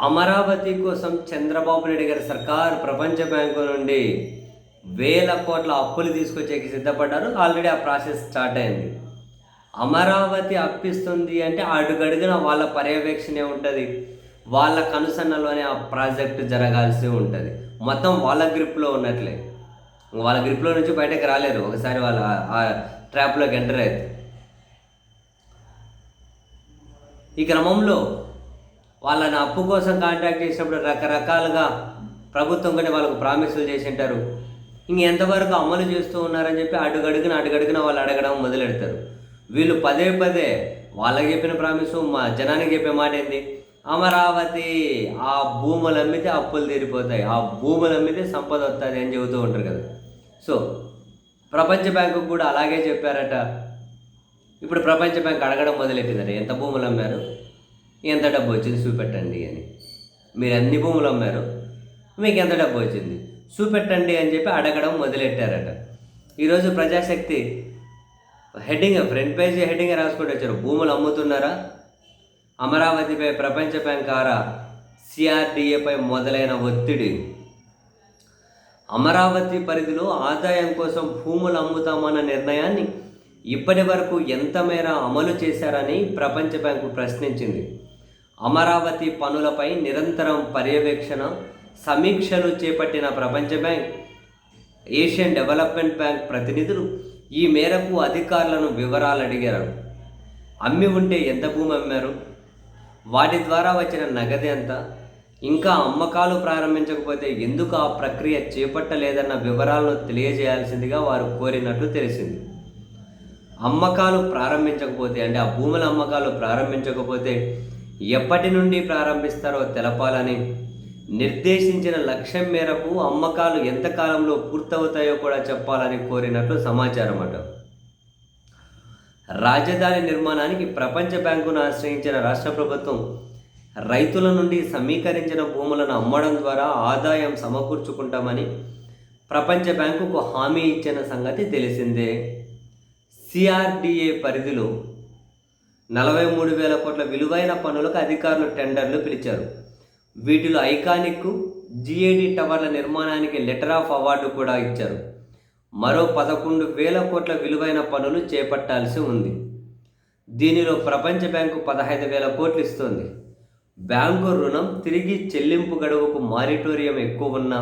అమరావతి కోసం చంద్రబాబు నాయుడు గారి సర్కార్ ప్రపంచ బ్యాంకు నుండి వేల కోట్ల అప్పులు తీసుకొచ్చేకి సిద్ధపడ్డారు. ఆల్రెడీ ఆ ప్రాసెస్ స్టార్ట్ అయింది. అమరావతి అప్పిస్తుంది అంటే అడుగడుగున వాళ్ళ పర్యవేక్షణే ఉంటుంది. వాళ్ళ కనుసన్నలోనే ఆ ప్రాజెక్టు జరగాల్సి ఉంటుంది. మొత్తం వాళ్ళ గ్రిప్లో ఉన్నట్లే. వాళ్ళ గ్రిప్లో నుంచి బయటకు రాలేరు. ఒకసారి వాళ్ళ ఆ ట్రాప్లోకి ఎంటర్ అయితే ఈ క్రమంలో వాళ్ళని అప్పు కోసం కాంటాక్ట్ చేసినప్పుడు రకరకాలుగా ప్రభుత్వం కూడా వాళ్ళకు ప్రామిసులు చేసి ఉంటారు ఇంక ఎంతవరకు అమలు చేస్తూ ఉన్నారని చెప్పి అడుగడుగున అడుగడుగున వాళ్ళు అడగడం మొదలెడతారు. వీళ్ళు పదే పదే వాళ్ళకి చెప్పిన ప్రామిసు మా జనానికి చెప్పే మాట ఏంది? అమరావతి ఆ భూములు అమ్మితే అప్పులు తీరిపోతాయి. ఆ భూములు అమ్మితే సంపద వస్తుంది అని చెబుతూ ఉంటారు కదా. సో ప్రపంచ బ్యాంకు కూడా అలాగే చెప్పారట. ఇప్పుడు ప్రపంచ బ్యాంక్ అడగడం మొదలెట్టిందట. ఎంత భూములు అమ్మారు? ఎంత డబ్బు వచ్చింది చూపెట్టండి అని. మీరు అన్ని భూములు అమ్మారు. మీకు ఎంత డబ్బు వచ్చింది? చూపెట్టండి అని చెప్పి అడగడం మొదలెట్టారట. ఈరోజు Prajasakti heading front page heading రాసుకుంటూ వచ్చారు. భూములు అమ్ముతున్నారా? అమరావతిపై ప్రపంచ బ్యాంక్ ఆరా? సిఆర్డిఏపై మొదలైన ఒత్తిడి. అమరావతి పరిధిలో ఆదాయం కోసం భూములు అమ్ముతామన్న నిర్ణయాన్ని ఇప్పటి వరకు ఎంత మేర అమలు చేశారని ప్రపంచ బ్యాంకు ప్రశ్నించింది. అమరావతి పనులపై నిరంతరం పర్యవేక్షణ సమీక్షలు చేపట్టిన ప్రపంచ బ్యాంక్ ఏషియన్ డెవలప్మెంట్ బ్యాంక్ ప్రతినిధులు ఈ మేరకు అధికారులను వివరాలు అడిగారు. అమ్మి ఉంటే ఎంత భూమి అమ్మారు? వాటి ద్వారా వచ్చిన నగదు ఎంత? ఇంకా అమ్మకాలు ప్రారంభించకపోతే ఎందుకు ఆ ప్రక్రియ చేపట్టలేదన్న వివరాలను తెలియజేయాల్సిందిగా వారు కోరినట్లు తెలిసింది. అమ్మకాలు ప్రారంభించకపోతే అంటే ఆ భూముల అమ్మకాలు ప్రారంభించకపోతే ఎప్పటి నుండి ప్రారంభిస్తారో తెలపాలని నిర్దేశించిన లక్ష్యం మేరకు అమ్మకాలు ఎంతకాలంలో పూర్తవుతాయో కూడా చెప్పాలని కోరినట్లు సమాచారం అట. రాజధాని నిర్మాణానికి ప్రపంచ బ్యాంకును ఆశ్రయించిన రాష్ట్ర ప్రభుత్వం రైతుల నుండి సమీకరించిన భూములను అమ్మడం ద్వారా ఆదాయం సమకూర్చుకుంటామని ప్రపంచ బ్యాంకుకు హామీ ఇచ్చిన సంగతి తెలిసిందే. సిఆర్డిఏ పరిధిలో నలభై మూడు వేల కోట్ల విలువైన పనులకు అధికారులు టెండర్లు పిలిచారు. వీటిలో ఐకానిక్ జిఏడి టవర్ల నిర్మాణానికి లెటర్ ఆఫ్ అవార్డు కూడా ఇచ్చారు. మరో పదకొండు వేల కోట్ల విలువైన పనులు చేపట్టాల్సి ఉంది. దీనిలో ప్రపంచ బ్యాంకు పదహైదు వేల కోట్లు ఇస్తుంది. బ్యాంకు రుణం తిరిగి చెల్లింపు గడువుకు మారిటోరియం ఎక్కువ ఉన్న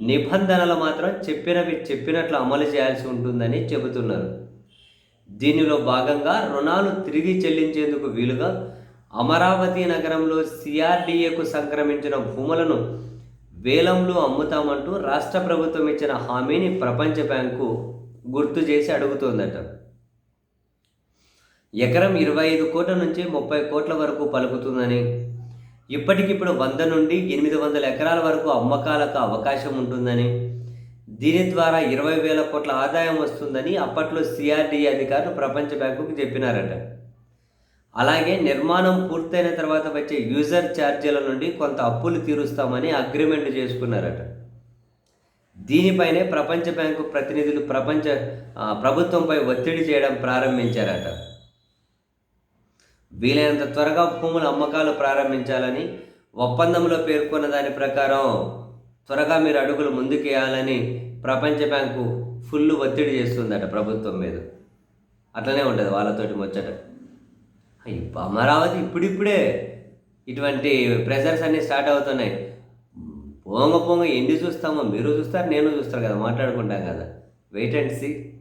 నిబంధనలు మాత్రం చెప్పినవి చెప్పినట్లు అమలు చేయాల్సి ఉంటుందని చెబుతున్నారు. దీనిలో భాగంగా రుణాలు తిరిగి చెల్లించేందుకు వీలుగా అమరావతి నగరంలో సిఆర్డీఏకు సంక్రమించిన భూములను వేలంలో అమ్ముతామంటూ రాష్ట్ర ప్రభుత్వం ఇచ్చిన హామీని ప్రపంచ బ్యాంకు గుర్తు చేసి అడుగుతోందట. ఎకరం ఇరవై ఐదు కోట్ల నుంచి ముప్పై కోట్ల వరకు పలుకుతుందని ఇప్పటికిప్పుడు వంద నుండి ఎనిమిది వందల ఎకరాల వరకు అమ్మకాలకు అవకాశం ఉంటుందని దీని ద్వారా ఇరవై వేల కోట్ల ఆదాయం వస్తుందని అప్పట్లో సిఆర్డీఏ అధికారులు ప్రపంచ బ్యాంకుకు చెప్పినారట. అలాగే నిర్మాణం పూర్తయిన తర్వాత వచ్చే యూజర్ ఛార్జీల నుండి కొంత అప్పులు తీరుస్తామని అగ్రిమెంట్ చేసుకున్నారట. దీనిపైనే ప్రపంచ బ్యాంకు ప్రతినిధులు ప్రపంచ ప్రభుత్వంపై ఒత్తిడి చేయడం ప్రారంభించారట. వీలైనంత త్వరగా భూముల అమ్మకాలు ప్రారంభించాలని ఒప్పందంలో పేర్కొన్న దాని ప్రకారం త్వరగా మీరు అడుగులు ముందుకేయాలని ప్రపంచ బ్యాంకు ఫుల్ ఒత్తిడి చేస్తుందట ప్రభుత్వం మీద. అట్లనే ఉంటుంది వాళ్ళతోటి ముచ్చట. అమరావతి ఇప్పుడిప్పుడే ఇటువంటి ప్రెషర్స్ అన్నీ స్టార్ట్ అవుతున్నాయి. పోంగ పోంగ ఎన్ని చూస్తామో మీరు చూస్తారు నేను చూస్తారు కదా మాట్లాడుకుంటాం కదా. Wait and see